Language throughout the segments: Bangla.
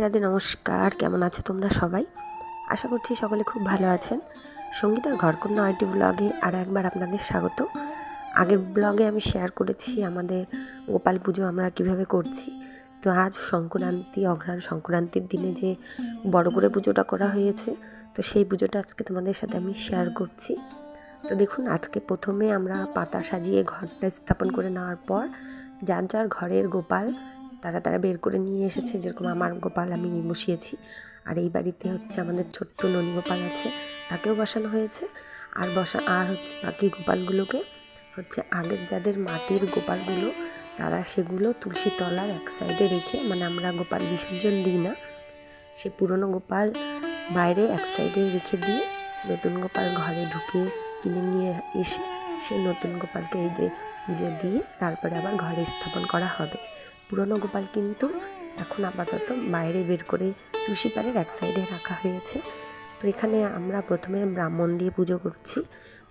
রাধে নমস্কার। কেমন আছো তোমরা সবাই? আশা করছি সকলে খুব ভালো আছেন। সঙ্গীতার ঘরকন্যা আইটি ব্লগে আরও একবার আপনাদের স্বাগত। আগের ব্লগে আমি শেয়ার করেছি আমাদের গোপাল পুজো আমরা কীভাবে করছি। তো আজ সংক্রান্তি, অঘ্রাণ সংক্রান্তির দিনে যে বড় করে পুজোটা করা হয়েছে, তো সেই পুজোটা আজকে তোমাদের সাথে আমি শেয়ার করছি। তো দেখুন, আজকে প্রথমে আমরা পাতা সাজিয়ে ঘরটা স্থাপন করে নেওয়ার পর, যার যার ঘরের গোপাল তারা তারা বের করে নিয়ে এসেছে। যেরকম আমার গোপাল, আমি বসিয়েছি। আর এই বাড়িতে হচ্ছে আমাদের ছোট্ট ননী গোপাল আছে, তাকেও বসানো হয়েছে। আর বসা, আর হচ্ছে বাকি গোপালগুলোকে হচ্ছে আগের যাদের মাটির গোপালগুলো, তারা সেগুলো তুলসী তলার এক সাইডে রেখে মানে আমরা গোপাল বিসর্জন দিই না, সে পুরনো গোপাল বাইরে এক সাইডে রেখে দিয়ে নতুন গোপাল ঘরে ঢুকে কিনে নিয়ে এসে সেই নতুন গোপালকে এই যে পুজো দিয়ে তারপরে আবার ঘরে স্থাপন করা হবে। পুরনো গোপাল কিন্তু এখন আপাতত বাইরে বের করে তুলসী পাড়ের এক সাইডে রাখা হয়েছে। তো এখানে আমরা প্রথমে ব্রাহ্মণ দিয়ে পুজো করছি।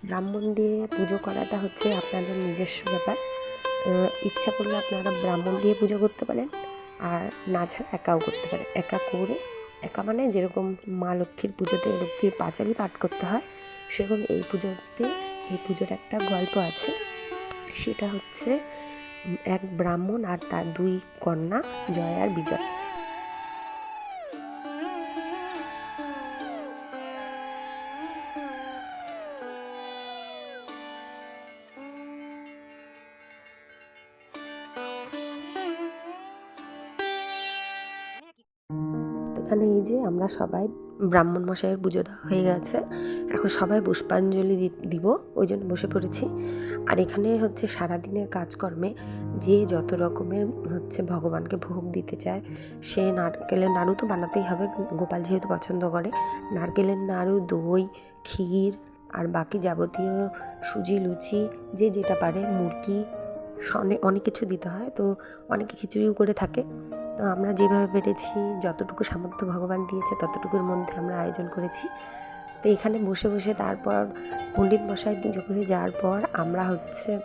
ব্রাহ্মণ দিয়ে পুজো করাটা হচ্ছে আপনাদের নিজস্ব ব্যাপার। ইচ্ছা করলে আপনারা ব্রাহ্মণ দিয়ে পুজো করতে পারেন আর না ছাড়া একাও করতে পারেন। একা করে, একা মানে যেরকম মা লক্ষ্মীর পুজোতে লক্ষ্মীর পাঁচালি পাঠ করতে হয়, সেরকম এই পুজোতে, এই পুজোর একটা গল্প আছে। সেটা হচ্ছে এক ব্রাহ্মণ আর তার দুই কন্যা জয় আর বিজয়। এখানে এই যে আমরা সবাই ব্রাহ্মণ মশাইয়ের পুজো দেওয়া হয়ে গেছে। এখন সবাই পুষ্পাঞ্জলি দিব, ওই জন্য বসে পড়েছি। আর এখানে হচ্ছে সারাদিনের কাজকর্মে যে যত রকমের হচ্ছে ভগবানকে ভোগ দিতে চায়, সে নারকেলের নাড়ু তো বানাতেই হবে, গোপাল যেহেতু পছন্দ করে। নারকেলের নাড়ু, দই, ক্ষীর আর বাকি যাবতীয় সুজি, লুচি, যে যেটা পারে, মুরগি অনেক অনেক কিছু দিতে হয়। তো অনেকে খিচুড়িও করে থাকে। তো আমরা যেভাবে পেরেছি, যতটুকু সামর্থ্য ভগবান দিয়েছে, ততটুকুর মধ্যে আমরা আয়োজন করেছি। তো এখানে বসে বসে তারপর পণ্ডিত মশাই পুজো করে যাওয়ার পর আমরা হচ্ছে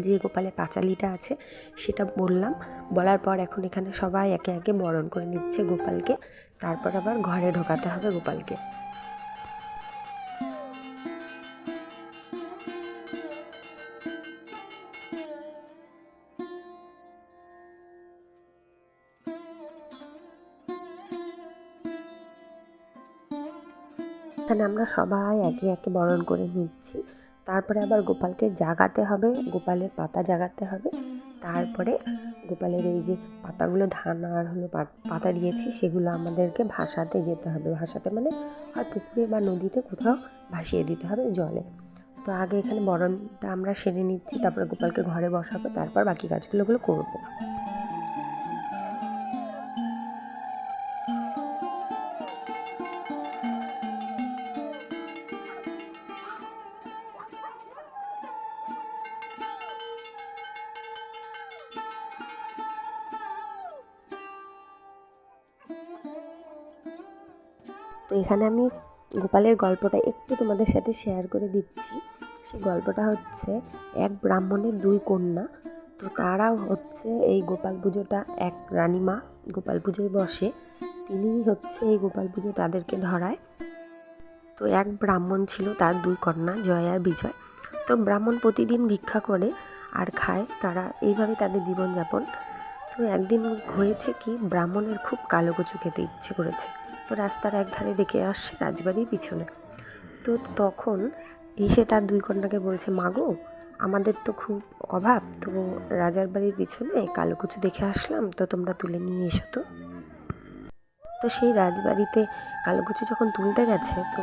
যে গোপালের পাঁচালিটা আছে, সেটা বললাম। বলার পর এখন এখানে সবাই একে একে বরণ করে নিচ্ছে গোপালকে। তারপর আবার ঘরে ঢোকাতে হবে গোপালকে। এখানে আমরা সবাই একে একে বরণ করে নিচ্ছি। তারপরে আবার গোপালকে জাগাতে হবে, গোপালের পাতা জাগাতে হবে। তারপরে গোপালের এই যে পাতাগুলো ধান আর হলো পাতা দিয়েছি, সেগুলো আমাদেরকে ভাসাতে যেতে হবে। ভাসাতে মানে হয় পুকুরে বা নদীতে কোথাও ভাসিয়ে দিতে হবে জলে। তো আগে এখানে বরণটা আমরা সেরে নিচ্ছি, তারপরে গোপালকে ঘরে বসাবো, তারপর বাকি কাজগুলোগুলো করব। তো এখানে আমি গোপালের গল্পটা একটু তোমাদের সাথে শেয়ার করে দিচ্ছি। সে গল্পটা হচ্ছে, এক ব্রাহ্মণের দুই কন্যা, তো তারাও হচ্ছে এই গোপাল পুজোটা এক রানীমা গোপাল পুজোয় বসে। তিনি হচ্ছে এই গোপাল পুজো তাদেরকে ধরায়। তো এক ব্রাহ্মণ ছিল তার দুই কন্যা, জয় আর বিজয়। তো ব্রাহ্মণ প্রতিদিন ভিক্ষা করে আর খায়, তারা এইভাবে তাদের জীবনযাপন। তো একদিন হয়েছে কি, ব্রাহ্মণের খুব কালো কচু খেতে ইচ্ছে করেছে। তো রাস্তার এক ধারে দেখে আসছে রাজবাড়ির পিছনে। তো তখন এসে তার দুই কন্যাকে বলছে মাগো আমাদের তো খুব অভাব, তো রাজার বাড়ির পিছনে কালো কুচু দেখে আসলাম, তো তোমরা তুলে নিয়ে এসো তো। তো সেই রাজবাড়িতে কালো কালোকুচু যখন তুলতে গেছে, তো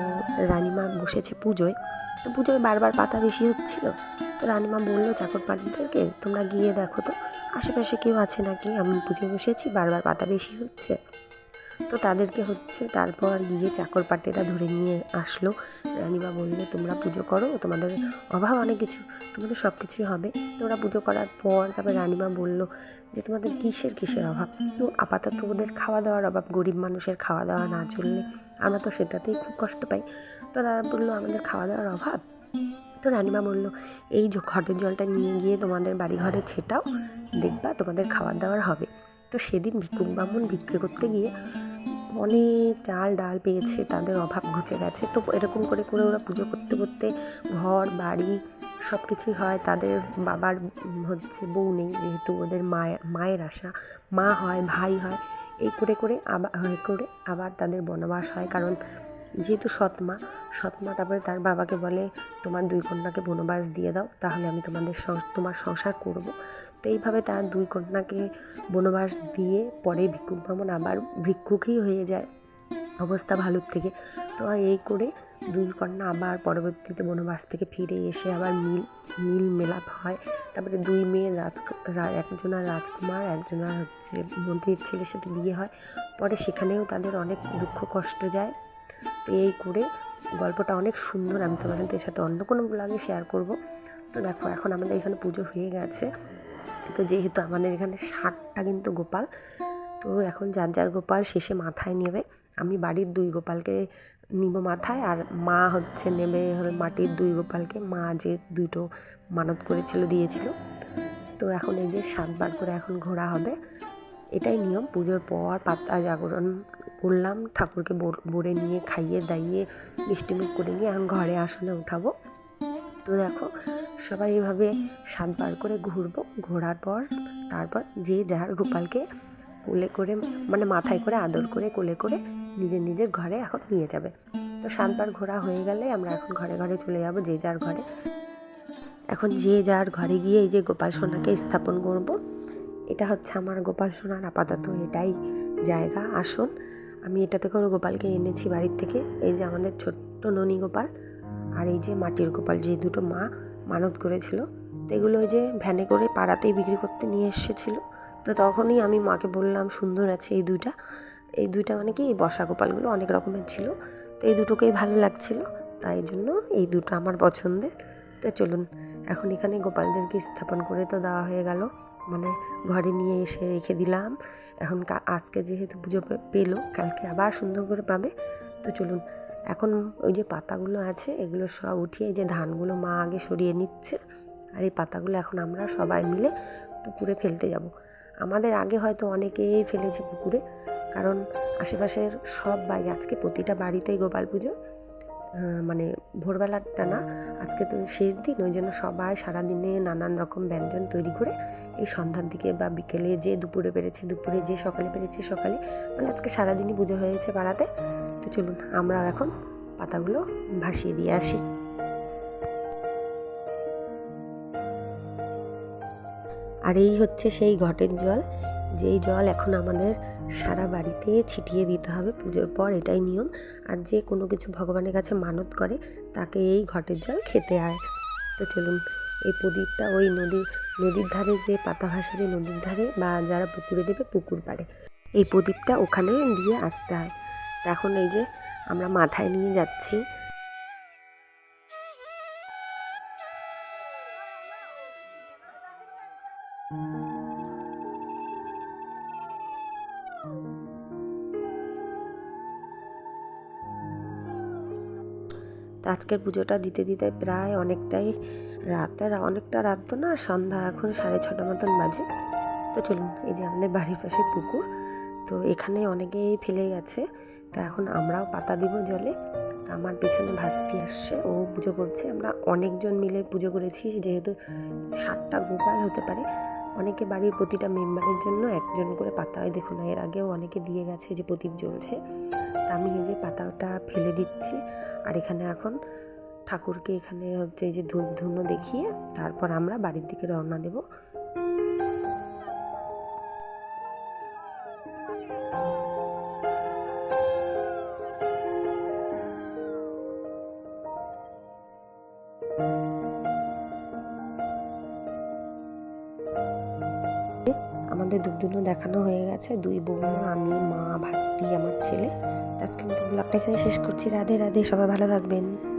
রানিমা বসেছে পুজোয়। তো পুজোয় বারবার পাতা বেশি হচ্ছিল। তো রানিমা বলল, চাকর পাটিদেরকে তোমরা গিয়ে দেখো তো, আশেপাশে কেউ আছে নাকি? আমি পুজোয় বসেছি, বারবার পাতা বেশি হচ্ছে। তো তাদেরকে হচ্ছে তারপর গিয়ে চাকর পাটেরা ধরে নিয়ে আসলো। রানিমা বললে, তোমরা পুজো করো, তোমাদের অভাব অনেক কিছু, তোমাদের সব কিছুই হবে তোমরা পুজো করার পর তারপর রানিমা বলল যে, তোমাদের কিসের কিসের অভাব? তো আপাতত ওদের খাওয়া দাওয়ার অভাব, গরিব মানুষের খাওয়া দাওয়া না চললে আমরা তো সেটাতেই খুব কষ্ট পাই। তো তারা বলল, আমাদের খাওয়া দাওয়ার অভাব? তো রানিমা বলল, এই ঘটের জলটা নিয়ে গিয়ে তোমাদের বাড়ি ঘরে ছেটাও, দেখবা তোমাদের খাওয়ার দাওয়ার হবে। তো সেদিন ভিক্ষুক ব্রাহ্মণ ভিক্ষে করতে গিয়ে অনেক চাল ডাল পেয়েছে, তাদের অভাব ঘুচে গেছে। তো এরকম করে করে ওরা পুজো করতে করতে ঘর, বাড়ি সব কিছুই হয়। তাদের বাবার হচ্ছে বউ নেই, যেহেতু ওদের মায়ের মায়ের আশা। মা হয়, ভাই হয়। এই করে করে আবার করে আবার তাদের বনবাস হয়। কারণ যেহেতু সৎমা সৎমা তারপরে তার বাবাকে বলে, তোমার দুই কন্যাকে বনবাস দিয়ে দাও, তাহলে আমি তোমাদের তোমার সংসার করব। তো এইভাবে তার দুই কন্যাকে বনবাস দিয়ে পরে ভিক্ষুক ভ্রমণ আবার ভিক্ষুকই হয়ে যায়। অবস্থা ভালোর থেকে। তো এই করে দুই কন্যা আবার পরবর্তীতে বনবাস থেকে ফিরে এসে আবার মিল মিল মেলাপ হয়। তারপরে দুই মেয়ের রাজ একজনের রাজকুমার একজনের হচ্ছে মন্ত্রীর ছেলের সাথে বিয়ে হয়। পরে সেখানেও তাদের অনেক দুঃখ, কষ্ট যায়। তো এই করে গল্পটা অনেক সুন্দর। আমি তোমাদের সাথে অন্য কোনো ব্লগে শেয়ার করব। তো দেখো, এখন আমাদের এখানে পুজো হয়ে গেছে। তো যেহেতু আমাদের এখানে ষাটটা কিন্তু গোপাল, তো এখন যার যার গোপাল শেষে মাথায় নেবে। আমি বাড়ির দুই গোপালকে নিব মাথায় আর মা হচ্ছে নেবে মাটির দুই গোপালকে। মা যে দুটো মানত করেছিল, দিয়েছিল। তো এখন এই যে সাতবার করে এখন ঘোরা হবে, এটাই নিয়ম। পুজোর পর পাতা জাগরণ করলাম, ঠাকুরকে বরে নিয়ে, খাইয়ে, দাইয়ে, মিষ্টিমুখ করে নিয়ে এখন ঘরে আসলে উঠাবো। তো দেখো, সবাই এভাবে সাতবার করে ঘুরবো। ঘোরার পর, তারপর যে যার গোপালকে কোলে করে মানে মাথায় করে আদর করে, কোলে করে নিজের নিজের ঘরে এখন নিয়ে যাবে। তো সাতবার ঘোরা হয়ে গেলে আমরা এখন ঘরে ঘরে চলে যাব যে যার ঘরে। এখন যে যার ঘরে গিয়ে এই যে গোপাল সোনাকে স্থাপন করব, এটা হচ্ছে আমার গোপাল সোনার আপাতত এটাই জায়গা, আসন। আমি এটাতে করে গোপালকে এনেছি বাড়ির থেকে। এই যে আমাদের ছোট্ট ননী গোপাল আর এই যে মাটির গোপাল, যে দুটো মা মানত করেছিল তো এগুলো ওই যে ভ্যানে করে পাড়াতেই বিক্রি করতে নিয়ে এসেছিল। তো তখনই আমি মাকে বললাম, সুন্দর আছে এই দুইটা। এই দুইটা মানে কি, এই বসা গোপালগুলো অনেক রকমের ছিল। তো এই দুটোকেই ভালো লাগছিল, তাই জন্য এই দুটো আমার পছন্দের। তো চলুন, এখন এখানে গোপালদেরকে স্থাপন করে তো দেওয়া হয়ে গেল। মানে ঘরে নিয়ে এসে রেখে দিলাম। এখন আজকে যেহেতু পুজো পেল, কালকে আবার সুন্দর করে পাবে। তো চলুন এখন ওই যে পাতাগুলো আছে, এগুলো সব উঠিয়ে যে ধানগুলো মা আগে সরিয়ে নিচ্ছে, আর এই পাতাগুলো এখন আমরা সবাই মিলে পুকুরে ফেলতে যাব। আমাদের আগে হয়তো অনেকেই ফেলেছে পুকুরে, কারণ আশেপাশের সব বাড়ি, আজকে প্রতিটা বাড়িতেই গোপাল পুজো মানে ভোরবেলাটা না, আজকে তো শেষ দিন, ওই জন্য সবাই সারাদিনে নানান রকম ব্যঞ্জন তৈরি করে এই সন্ধ্যার দিকে বা বিকেলে যে দুপুরে পেরেছে, দুপুরে যে সকালে পেরেছে সকালে মানে আজকে সারাদিনই পুজো হয়েছে পাড়াতে। তো চলুন আমরা এখন পাতাগুলো ভাসিয়ে দিয়ে আসি। আর এই হচ্ছে সেই ঘটের জল যেই জল এখন আমাদের সারা বাড়িতে ছিটিয়ে দিতে হবে পুজোর পর, এটাই নিয়ম। আর যে কোনো কিছু ভগবানের কাছে মানত করে, তাকে এই ঘটের জল খেতে হয়। তো চলুন, এই প্রদীপটা ওই নদীর নদীর ধারে যে পাতা ভাসারে নদীর ধারে বা যারা পুকুরে দেবে, পুকুর পাড়ে। এই প্রদীপটা ওখানে দিয়ে আসতে হয়। এখন এই যে আমরা মাথায় নিয়ে যাচ্ছি। আজকের পুজোটা দিতে দিতে প্রায় অনেকটাই রাত। অনেকটা রাত তো না, সন্ধ্যা এখন সাড়ে ছটা মতন বাজে। তো চলুন, এই যে আমাদের বাড়ির পাশে পুকুর, তো এখানে অনেকেই ফেলে গেছে। তা এখন আমরাও পাতা দিব জলে। আমার পেছনে ভাস্তি আসছে, ও পুজো করছে। আমরা অনেকজন মিলে পুজো করেছি, যেহেতু সাতটা গোপাল হতে পারে। অনেকে বাড়ির প্রতিটা মেম্বারের জন্য একজন করে পাতা হয়। দেখুন, এর আগেও অনেকে দিয়ে গেছে যে প্রদীপ জ্বলছে। তা আমি এই যে পাতাটা ফেলে দিচ্ছি। আর এখানে এখন ঠাকুরকে এখানে হচ্ছে যে ধূপ ধুনো দেখিয়ে তারপর আমরা বাড়ির দিকে রওনা দেবো। আমাদের দুধ দেখানো হয়ে গেছে। দুই বৌমা, আমি, মা ভাজতি আমার ছেলে। আজকে মতো ব্লগটা এখানে শেষ করছি। রাধে রাধে, সবাই ভালো থাকবেন।